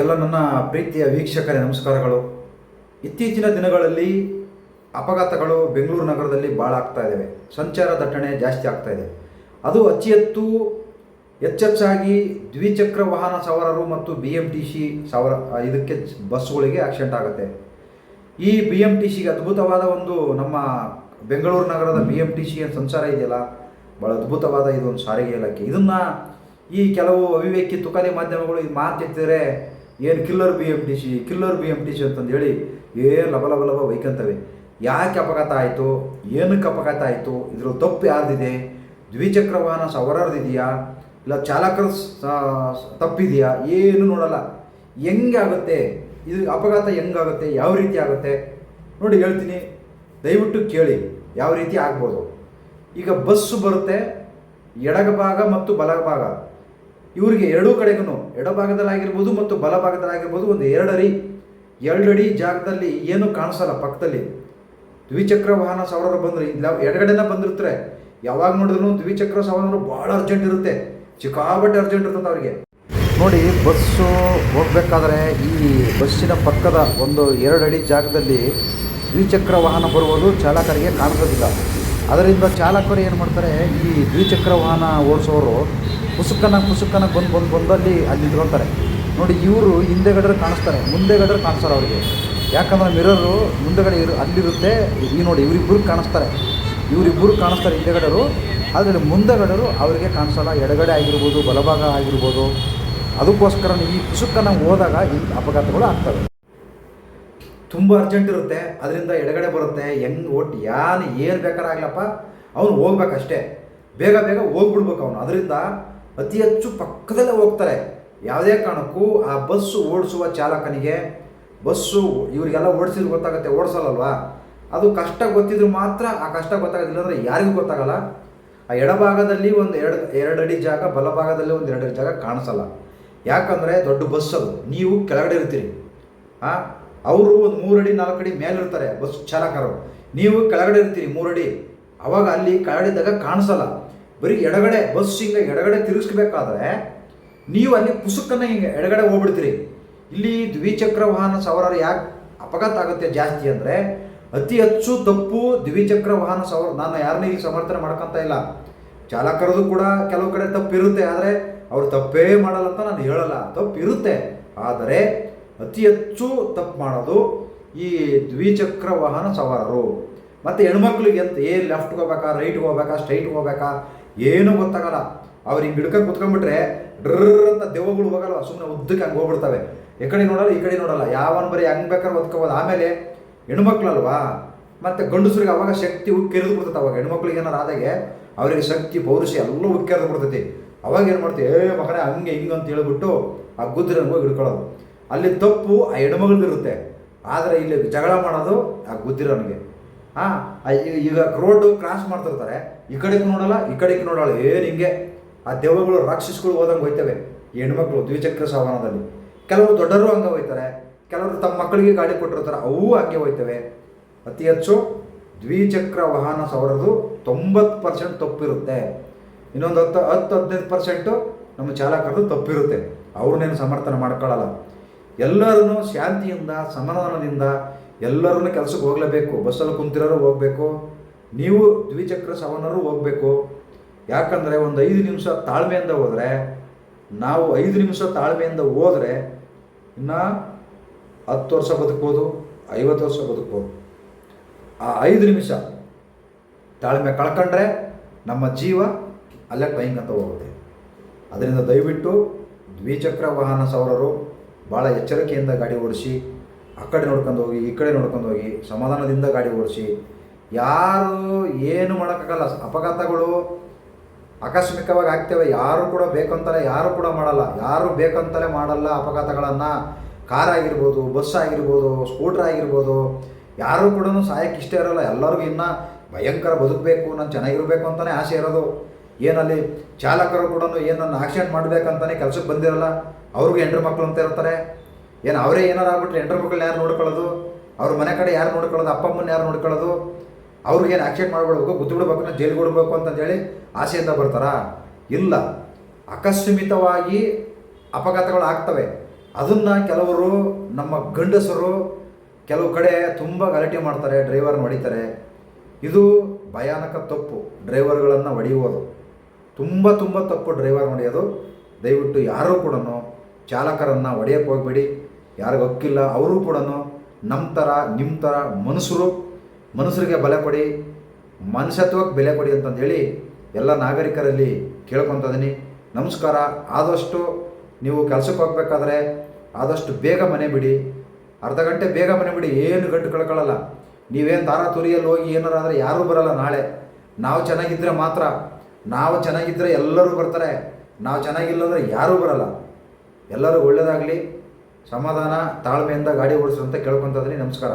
ಎಲ್ಲ ನನ್ನ ಪ್ರೀತಿಯ ವೀಕ್ಷಕರೇ, ನಮಸ್ಕಾರಗಳು. ಇತ್ತೀಚಿನ ದಿನಗಳಲ್ಲಿ ಅಪಘಾತಗಳು ಬೆಂಗಳೂರು ನಗರದಲ್ಲಿ ಭಾಳ ಆಗ್ತಾ ಇದ್ದಾವೆ ಸಂಚಾರ ದಟ್ಟಣೆ ಜಾಸ್ತಿ ಆಗ್ತಾ ಇದೆ. ಅದು ಅಚ್ಚಿ ಎತ್ತು ಹೆಚ್ಚೆಚ್ಚಾಗಿ ದ್ವಿಚಕ್ರ ವಾಹನ ಸವಾರರು ಮತ್ತು ಬಿ ಎಂ ಟಿ ಸಿ ಸವಾರ, ಇದಕ್ಕೆ ಬಸ್ಗಳಿಗೆ ಆಕ್ಸಿಡೆಂಟ್ ಆಗುತ್ತೆ. ಈ ಬಿ ಎಂ ಟಿ ಸಿಗೆ ಅದ್ಭುತವಾದ ಒಂದು ನಮ್ಮ ಬೆಂಗಳೂರು ನಗರದ ಬಿ ಎಂ ಟಿ ಸಿ ಸಂಚಾರ ಇದೆಯಲ್ಲ? ಭಾಳ ಅದ್ಭುತವಾದ ಇದೊಂದು ಸಾರಿಗೆ ಇಲಾಖೆ. ಇದನ್ನು ಈ ಕೆಲವು ಅವಿವೇಕಿ ತುಕಾಲಿ ಮಾಧ್ಯಮಗಳು ಇದು ಮಾತಿದ್ದರೆ ಏನು killer B M T C killer B M T C ಅಂತಂದು ಹೇಳಿ ಏ ಲಬ ಲಬ ಲಬ ವೈಕಂತವೆ ಯಾಕೆ ಅಪಘಾತ ಆಯಿತು? ಏನಕ್ಕೆ ಅಪಘಾತ ಆಯಿತು? ಇದ್ರ ತಪ್ಪು ಯಾರ್ದಿದೆ? ದ್ವಿಚಕ್ರ ವಾಹನ ಸವರಾರ್ದಿದೆಯಾ? ಇಲ್ಲ ಚಾಲಕರ ತಪ್ಪಿದೆಯಾ? ಏನು ನೋಡಲ್ಲ. ಹೆಂಗೆ ಆಗುತ್ತೆ? ಇದು ಅಪಘಾತ ಹೆಂಗಾಗುತ್ತೆ ಯಾವ ರೀತಿ ಆಗುತ್ತೆ? ನೋಡಿ ಹೇಳ್ತೀನಿ. ದಯವಿಟ್ಟು ಕೇಳಿ. ಯಾವ ರೀತಿ ಆಗ್ಬೋದು? ಈಗ ಬಸ್ಸು ಬರುತ್ತೆ ಎಡಗಭಾಗ ಮತ್ತು ಬಲಭಾಗ ಇವರಿಗೆ ಎರಡೂ ಕಡೆಗೂ ಎಡಭಾಗದಲ್ಲಾಗಿರ್ಬೋದು ಮತ್ತು ಬಲಭಾಗದಲ್ಲಾಗಿರ್ಬೋದು ಒಂದು ಎರಡಡಿ ಎರಡಡಿ ಜಾಗದಲ್ಲಿ ಏನು ಕಾಣಿಸಲ್ಲ ಪಕ್ಕದಲ್ಲಿ. ದ್ವಿಚಕ್ರ ವಾಹನ ಸವಾರರು ಬಂದರೆ ಇಲ್ಲ ಎಡಗಡೆನ ಬಂದಿರ್ತಾರೆ. ಯಾವಾಗ ನೋಡಿದ್ರು ದ್ವಿಚಕ್ರ ಸವಾರರು ಭಾಳ ಅರ್ಜೆಂಟ್ ಇರುತ್ತೆ. ಚಿಕ್ಕಾಬಟ್ಟೆ ಅರ್ಜೆಂಟ್ ಇರ್ತದೆ ಅವರಿಗೆ. ನೋಡಿ, ಬಸ್ಸು ಹೋಗಬೇಕಾದ್ರೆ ಈ ಬಸ್ಸಿನ ಪಕ್ಕದ ಒಂದು ಎರಡು ಅಡಿ ಜಾಗದಲ್ಲಿ ದ್ವಿಚಕ್ರ ವಾಹನ ಬರುವುದು ಚಾಲಕರಿಗೆ ಕಾಣಿಸೋದಿಲ್ಲ. ಅದರಿಂದ ಚಾಲಕರು ಏನು ಮಾಡ್ತಾರೆ, ಈ ದ್ವಿಚಕ್ರ ವಾಹನ ಓಡಿಸೋರು ಪುಸುಕನ ಪುಸುಕನ ಬಂದು ಬಂದು ಬಂದು ಅಲ್ಲಿ ಅಲ್ಲಿ ನಿಂತ್ಕೊಳ್ತಾರೆ. ನೋಡಿ, ಇವರು ಹಿಂದೆಗಡೆ ಕಾಣಿಸ್ತಾರೆ ಮುಂದೆಗಡೆ ಕಾಣಿಸ್ತಾರೆ ಅವರಿಗೆ. ಯಾಕಂದ್ರೆ ಮಿರರು ಮುಂದೆಗಡೆ ಇರು, ಅಲ್ಲಿರುತ್ತೆ. ಈ ನೋಡಿ ಇವರಿಬ್ಬರು ಕಾಣಿಸ್ತಾರೆ. ಇವರಿಬ್ಬರು ಕಾಣಿಸ್ತಾರೆ ಹಿಂದೆಗಡೆರು. ಆದರೆ ಮುಂದೆಗಡೆರು ಅವರಿಗೆ ಕಾಣಿಸಲ್ಲ. ಎಡಗಡೆ ಆಗಿರ್ಬೋದು, ಬಲಭಾಗ ಆಗಿರ್ಬೋದು. ಅದಕ್ಕೋಸ್ಕರ ಈ ಪುಸುಕನ ಹೋದಾಗ ಈ ಅಪಘಾತಗಳು ಆಗ್ತವೆ. ತುಂಬ ಅರ್ಜೆಂಟ್ ಇರುತ್ತೆ, ಅದರಿಂದ ಎಡಗಡೆ ಬರುತ್ತೆ, ಹೆಂಗೆ ಒಟ್ಟು ಯಾನು ಏನು ಬೇಕಾರಾಗ್ಲಪ್ಪ ಅವನು ಹೋಗ್ಬೇಕಷ್ಟೇ. ಬೇಗ ಬೇಗ ಹೋಗ್ಬಿಡ್ಬೇಕು ಅವನು. ಅದರಿಂದ ಅತಿ ಹೆಚ್ಚು ಪಕ್ಕದಲ್ಲೇ ಹೋಗ್ತಾರೆ. ಯಾವುದೇ ಕಾರಣಕ್ಕೂ ಆ ಬಸ್ಸು ಓಡಿಸುವ ಚಾಲಕನಿಗೆ, ಬಸ್ಸು ಇವರಿಗೆಲ್ಲ ಓಡಿಸಿದ್ರೆ ಗೊತ್ತಾಗುತ್ತೆ ಓಡಿಸಲ್ಲವಾ ಅದು ಕಷ್ಟ ಗೊತ್ತಿದ್ರು ಮಾತ್ರ ಆ ಕಷ್ಟ ಗೊತ್ತಾಗೋದಿಲ್ಲ ಅಂದರೆ ಯಾರಿಗೂ ಗೊತ್ತಾಗಲ್ಲ. ಆ ಎಡಭಾಗದಲ್ಲಿ ಒಂದು ಎರಡು ಎರಡು ಅಡಿ ಜಾಗ, ಬಲಭಾಗದಲ್ಲಿ ಒಂದು ಎರಡು ಅಡಿ ಜಾಗ ಕಾಣಿಸಲ್ಲ. ಯಾಕಂದರೆ ದೊಡ್ಡ ಬಸ್ ಅದು. ನೀವು ಕೆಳಗಡೆ ಇರ್ತೀರಿ. ಆ? ಅವರು ಒಂದು ಮೂರಡಿ, ನಾಲ್ಕಡಿ ನಾಲ್ಕು ಅಡಿ ಮೇಲೆ ಇರ್ತಾರೆ. ಬಸ್ ಚಾಲಕರು. ನೀವು ಕೆಳಗಡೆ ಇರ್ತೀರಿ ಮೂರಡಿ. ಅವಾಗ ಅಲ್ಲಿ ಕೆಳಗಡೆದಾಗ ಕಾಣಿಸಲ್ಲ. ಬರೀ ಎಡಗಡೆ, ಬಸ್ ಹಿಂಗೆ ಎಡಗಡೆ ತಿರುಗಿಸ್ಬೇಕಾದ್ರೆ ನೀವು ಅಲ್ಲಿ ಪುಸ್ತಕನ ಹಿಂಗೆ ಎಡಗಡೆ ಹೋಗ್ಬಿಡ್ತೀರಿ. ಇಲ್ಲಿ ದ್ವಿಚಕ್ರ ವಾಹನ ಸವಾರರು ಯಾಕೆ ಅಪಘಾತ ಆಗುತ್ತೆ ಜಾಸ್ತಿ ಅಂದರೆ, ಅತಿ ಹೆಚ್ಚು ತಪ್ಪು ದ್ವಿಚಕ್ರ ವಾಹನ ಸವಾರ ನಾನು ಯಾರನ್ನೂ ಇಲ್ಲಿ ಸಮರ್ಥನೆ ಮಾಡ್ಕೊತ ಇಲ್ಲ. ಚಾಲಕರದು ಕೂಡ ಕೆಲವು ಕಡೆ ತಪ್ಪಿರುತ್ತೆ, ಆದರೆ ಅವರು ತಪ್ಪೇ ಮಾಡಲ್ಲ ಅಂತ ನಾನು ಹೇಳಲ್ಲ. ತಪ್ಪಿರುತ್ತೆ. ಆದರೆ ಅತಿ ಹೆಚ್ಚು ತಪ್ಪು ಮಾಡೋದು ಈ ದ್ವಿಚಕ್ರ ವಾಹನ ಸವಾರರು. ಮತ್ತು ಹೆಣ್ಮಕ್ಳಿಗೆ ಎಂತ ಏನು ಲೆಫ್ಟ್ಗೆ ಹೋಗ್ಬೇಕಾ ರೈಟ್ಗೆ ಹೋಗ್ಬೇಕಾ ಸ್ಟ್ರೈಟ್ಗೆ ಹೋಗ್ಬೇಕಾ, ಏನೂ ಗೊತ್ತಾಗಲ್ಲ. ಅವ್ರು ಹಿಂಗೆ ಹಿಡ್ಕೊಂಡು ಕುತ್ಕೊಂಡ್ಬಿಟ್ರೆ ಡ್ರರ್ ಅಂತ ದೆವ್ವಗಳು ಹೋಗಲ್ಲ ಸುಮ್ಮನೆ ಉದ್ದಕ್ಕೆ ಹಂಗೆ ಹೋಗ್ಬಿಡ್ತವೆ. ಈ ಕಡೆ ನೋಡಲ್ಲ, ಈ ಕಡೆ ನೋಡಲ್ಲ, ಯಾವನ್ ಬರೀ ಹಂಗೆ ಬೇಕಾದ್ರೆ ಒದ್ಕೋಬೋದು ಆಮೇಲೆ ಹೆಣ್ಮಕ್ಳಲ್ವಾ, ಮತ್ತು ಗಂಡಸ್ರಿಗೆ ಅವಾಗ ಶಕ್ತಿ ಉಕ್ಕೆರೆದು ಬಿಡ್ತೈತೆ ಅವಾಗ. ಹೆಣ್ಮಕ್ಳಿಗೆ ಏನಾರು ಆದಾಗೆ ಅವರಿಗೆ ಶಕ್ತಿ, ಪೌರುಷ ಎಲ್ಲ ಉಕ್ಕೆರೆದು ಬಿಡ್ತೈತಿ. ಅವಾಗ ಏನು ಮಾಡ್ತೀವಿ ಏ, ಮಗನೇ ಹಂಗೆ ಹಿಂಗೆ ಅಂತ ಹೇಳ್ಬಿಟ್ಟು ಆ ಗುದ್ದಿನ ಹೋಗಿ ಹಿಡ್ಕೊಳ್ಳೋದು. ಅಲ್ಲಿ ತಪ್ಪು ಆ ಹೆಣ್ಮಗಳಿರುತ್ತೆ ಆದರೆ ಇಲ್ಲಿ ಜಗಳ ಮಾಡೋದು ಆ ಗುದ್ದಿರೋನಿಗೆ ಹಾಂ ಈಗ ರೋಡು ಕ್ರಾಸ್ ಮಾಡ್ತಿರ್ತಾರೆ. ಈ ಕಡೆಗೆ ನೋಡಲ್ಲ, ಈ ಕಡೆಗೆ ನೋಡೋಲ್ಲ. ಏನು ಹಿಂಗೆ? ಆ ದೆವ್ವಗಳು ರಾಕ್ಷಸಗಳು ಹೋದಂಗೆ ಹೋಯ್ತವೆ. ಹೆಣ್ಮಕ್ಳು ದ್ವಿಚಕ್ರ ಸಾವನದಲ್ಲಿ. ಕೆಲವರು ದೊಡ್ಡರು ಹಂಗೆ ಹೋಯ್ತಾರೆ. ಕೆಲವರು ತಮ್ಮ ಮಕ್ಕಳಿಗೆ ಗಾಡಿ ಕೊಟ್ಟಿರ್ತಾರೆ. ಅವು ಹಂಗೆ ಹೋಯ್ತವೆ. ಅತಿ ಹೆಚ್ಚು ದ್ವಿಚಕ್ರ ವಾಹನ ಸವರದು ತೊಂಬತ್ತು ಪರ್ಸೆಂಟ್ ತಪ್ಪಿರುತ್ತೆ. ಇನ್ನೊಂದು ಹತ್ತು ಹತ್ತು ಹದಿನೈದು ಪರ್ಸೆಂಟು ನಮ್ಮ ಚಾಲಕರದು ತಪ್ಪಿರುತ್ತೆ. ಅವ್ರನ್ನೇನು ಸಮರ್ಥನೆ ಮಾಡ್ಕೊಳ್ಳಲ್ಲ. ಎಲ್ಲರೂ ಶಾಂತಿಯಿಂದ, ಸಮಾಧಾನದಿಂದ ಎಲ್ಲರೂ ಕೆಲಸಕ್ಕೆ ಹೋಗಲೇಬೇಕು. ಬಸ್ಸಲ್ಲಿ ಕುಂತಿರೋರು ಹೋಗಬೇಕು. ನೀವು ದ್ವಿಚಕ್ರ ಸವನರು ಹೋಗಬೇಕು. ಯಾಕಂದರೆ ಒಂದು ಐದು ನಿಮಿಷ ತಾಳ್ಮೆಯಿಂದ ಹೋದರೆ, ನಾವು ಐದು ನಿಮಿಷ ತಾಳ್ಮೆಯಿಂದ ಹೋದರೆ ಇನ್ನು ಹತ್ತು ವರ್ಷ ಬದುಕ್ಬೋದು, ಐವತ್ತು ವರ್ಷ ಬದುಕ್ಬೋದು. ಆ ಐದು ನಿಮಿಷ ತಾಳ್ಮೆ ಕಳ್ಕೊಂಡ್ರೆ ನಮ್ಮ ಜೀವ ಅಲ್ಲೇ ಟೈಮ್ ಅಂತ ಹೋಗುತ್ತೆ. ಅದರಿಂದ ದಯವಿಟ್ಟು ದ್ವಿಚಕ್ರ ವಾಹನ ಸವಾರರು ಭಾಳ ಎಚ್ಚರಿಕೆಯಿಂದ ಗಾಡಿ ಓಡಿಸಿ, ಆ ಕಡೆ ನೋಡ್ಕೊಂಡು ಹೋಗಿ, ಈ ಕಡೆ ನೋಡ್ಕೊಂಡು ಹೋಗಿ, ಸಮಾಧಾನದಿಂದ ಗಾಡಿ ಓಡಿಸಿ. ಯಾರು ಏನು ಮಾಡೋಕ್ಕಾಗಲ್ಲ. ಅಪಘಾತಗಳು ಆಕಸ್ಮಿಕವಾಗಿ ಆಗ್ತೇವೆ. ಯಾರು ಕೂಡ ಬೇಕಂತಲೇ, ಯಾರು ಕೂಡ ಮಾಡಲ್ಲ. ಯಾರು ಬೇಕಂತಲೇ ಮಾಡಲ್ಲ ಅಪಘಾತಗಳನ್ನು. ಕಾರ್ ಆಗಿರ್ಬೋದು ಬಸ್ ಆಗಿರ್ಬೋದು ಸ್ಕೂಟ್ರ್ ಆಗಿರ್ಬೋದು. ಯಾರು ಕೂಡ ಸಾಯಕ್ಕೆ ಇಷ್ಟ ಇರೋಲ್ಲ. ಎಲ್ಲರಿಗೂ ಇನ್ನೂ ಭಯಂಕರ ಬದುಕಬೇಕು, ನಾನು ಚೆನ್ನಾಗಿರಬೇಕು ಅಂತಲೇ ಆಸೆ ಇರೋದು. ಏನಲ್ಲಿ ಚಾಲಕರು ಕೂಡ ಏನನ್ನು ನನ್ನ ಆಕ್ಸಿಡೆಂಟ್ ಮಾಡಬೇಕಂತಲೇ ಕೆಲಸಕ್ಕೆ ಬಂದಿರಲ್ಲ. ಅವ್ರಿಗೂ ಹೆಂಡ್ರ ಮಕ್ಕಳು ಅಂತ ಇರ್ತಾರೆ ಏನು ಅವರೇ ಏನಾರು ಆಗ್ಬಿಟ್ರೆ ಹೆಂಡ್ರ ಮಕ್ಕಳನ್ನ ಯಾರು ನೋಡ್ಕೊಳ್ಳೋದು? ಅವ್ರ ಮನೆ ಕಡೆ ಯಾರು ನೋಡ್ಕೊಳ್ಳೋದು? ಅಪ್ಪ ಅಮ್ಮನ ಯಾರು ನೋಡ್ಕೊಳ್ಳೋದು? ಅವ್ರಿಗೇನು ಆಕ್ಸೆಪ್ಟ್ ಮಾಡ್ಬಿಡ್ಬೇಕು ಗುದ್ದು ಬಿಡ್ಬೇಕು ಜೈಲಿಗೆ ಬಿಡ್ಬೇಕು ಅಂತಂದೇಳಿ ಆಸೆಯಿಂದ ಬರ್ತಾರಾ? ಇಲ್ಲ. ಅಕಸ್ಮಿತವಾಗಿ ಅಪಘಾತಗಳು ಆಗ್ತವೆ. ಅದನ್ನು ಕೆಲವರು ನಮ್ಮ ಗಂಡಸರು ಕೆಲವು ಕಡೆ ತುಂಬ ಗಲಾಟೆ ಮಾಡ್ತಾರೆ ಡ್ರೈವರ್ನ ಹೊಡಿತಾರೆ. ಇದು ಭಯಾನಕ ತಪ್ಪು. ಡ್ರೈವರ್ಗಳನ್ನು ಹೊಡೆಯುವುದು ತುಂಬ ತುಂಬ ತಪ್ಪು ಡ್ರೈವರ್ ಹೊಡೆಯೋದು. ದಯವಿಟ್ಟು ಯಾರೂ ಕೂಡ ಚಾಲಕರನ್ನು ಒಡೆಯಕ್ಕೆ ಹೋಗಬೇಡಿ. ಯಾರಿಗೂ ಹಕ್ಕಿಲ್ಲ. ಅವರು ಕೂಡ ನಮ್ಮ ಥರ ನಿಮ್ಮ ಥರ ಮನುಷ್ಯರು, ಮನುಷ್ಯರಿಗೆ ಬಲೆ ಕೊಡಿ, ಮನುಷ್ಯತ್ವಕ್ಕೆ ಬೆಲೆ ಕೊಡಿ ಅಂತಂದೇಳಿ ಎಲ್ಲ ನಾಗರಿಕರಲ್ಲಿ ಕೇಳ್ಕೊತಿದ್ದೀನಿ ನಮಸ್ಕಾರ. ಆದಷ್ಟು ನೀವು ಕೆಲಸಕ್ಕೆ ಹೋಗ್ಬೇಕಾದ್ರೆ ಆದಷ್ಟು ಬೇಗ ಮನೆ ಬಿಡಿ. ಅರ್ಧ ಗಂಟೆ ಬೇಗ ಮನೆ ಬಿಡಿ. ಏನು ಗಂಟು ಕಳ್ಕೊಳ್ಳಲ್ಲ. ನೀವೇನು ದಾರ ತುರಿಯಲ್ಲಿ ಹೋಗಿ ಏನಾರು ಆದರೆ ಯಾರೂ ಬರಲ್ಲ ನಾಳೆ. ನಾವು ಚೆನ್ನಾಗಿದ್ದರೆ ಮಾತ್ರ. ನಾವು ಚೆನ್ನಾಗಿದ್ದರೆ ಎಲ್ಲರೂ ಬರ್ತಾರೆ. ನಾವು ಚೆನ್ನಾಗಿಲ್ಲ ಅಂದರೆ ಯಾರೂ ಬರಲ್ಲ. ಎಲ್ಲರೂ ಒಳ್ಳೆಯದಾಗಲಿ ಸಮಾಧಾನ ತಾಳ್ಮೆಯಿಂದ ಗಾಡಿ ಓಡಿಸು ಅಂತ ಕೇಳ್ಕೊತಿದ್ದೀನಿ ನಮಸ್ಕಾರ.